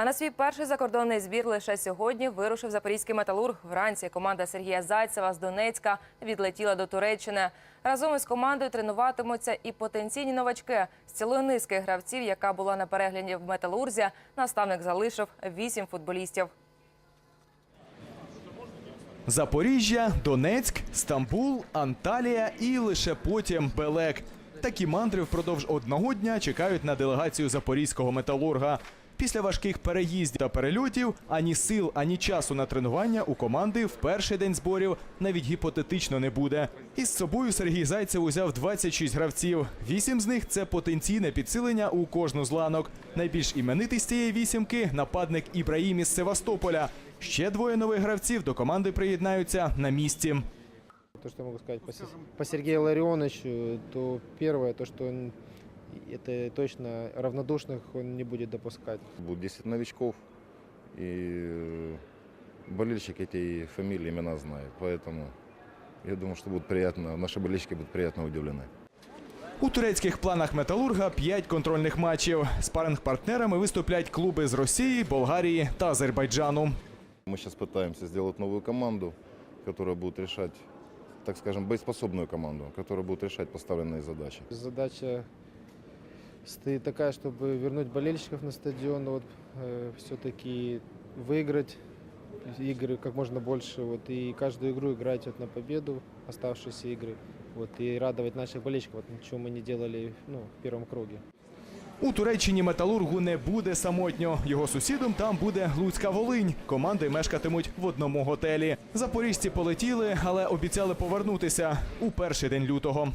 А на свій перший закордонний збір лише сьогодні вирушив запорізький металург. Вранці команда Сергія Зайцева з Донецька відлетіла до Туреччини. Разом із командою тренуватимуться і потенційні новачки. З цілої низки гравців, яка була на перегляді в металурзі, наставник залишив вісім футболістів. Запоріжжя, Донецьк, Стамбул, Анталія і лише потім Белек. Такі мандри впродовж одного дня чекають на делегацію запорізького металурга. Після важких переїздів та перельотів ані сил, ані часу на тренування у команди в перший день зборів навіть гіпотетично не буде. Із собою Сергій Зайцев узяв 26 гравців. Вісім з них це потенційне підсилення у кожну з ланок. Найбільш іменитий з цієї вісімки нападник Ібраїм із Севастополя. Ще двоє нових гравців до команди приєднаються на місці. То, что я могу сказать по, по Сергею то первое, то, что он это точно равнодушных он не будет допускать. Будет 10 новичков, и э, болельщик эти фамилии, имена знает. Поэтому я думаю, что будет приятно, наши болельщики будут приятно удивлены. У турецьких планах металурга 5 контрольних матчів. Спаринг-партнерами виступлять клуби з Росії, Болгарії та Азербайджану. Мы сейчас пытаемся сделать новую команду, которая будет решать, так скажем, боеспособную команду, которая будет решать поставленные задачи. Задача стоит такая, чтобы вернуть болельщиков на стадион, вот, все-таки выиграть игры как можно больше, вот, и каждую игру играть вот, на победу, оставшиеся игры, вот, и радовать наших болельщиков, вот, чего мы не делали ну, в первом круге. У Туреччині металургу не буде самотньо. Його сусідом там буде Луцька Волинь. Команди мешкатимуть в одному готелі. Запоріжці полетіли, але обіцяли повернутися у перший день лютого.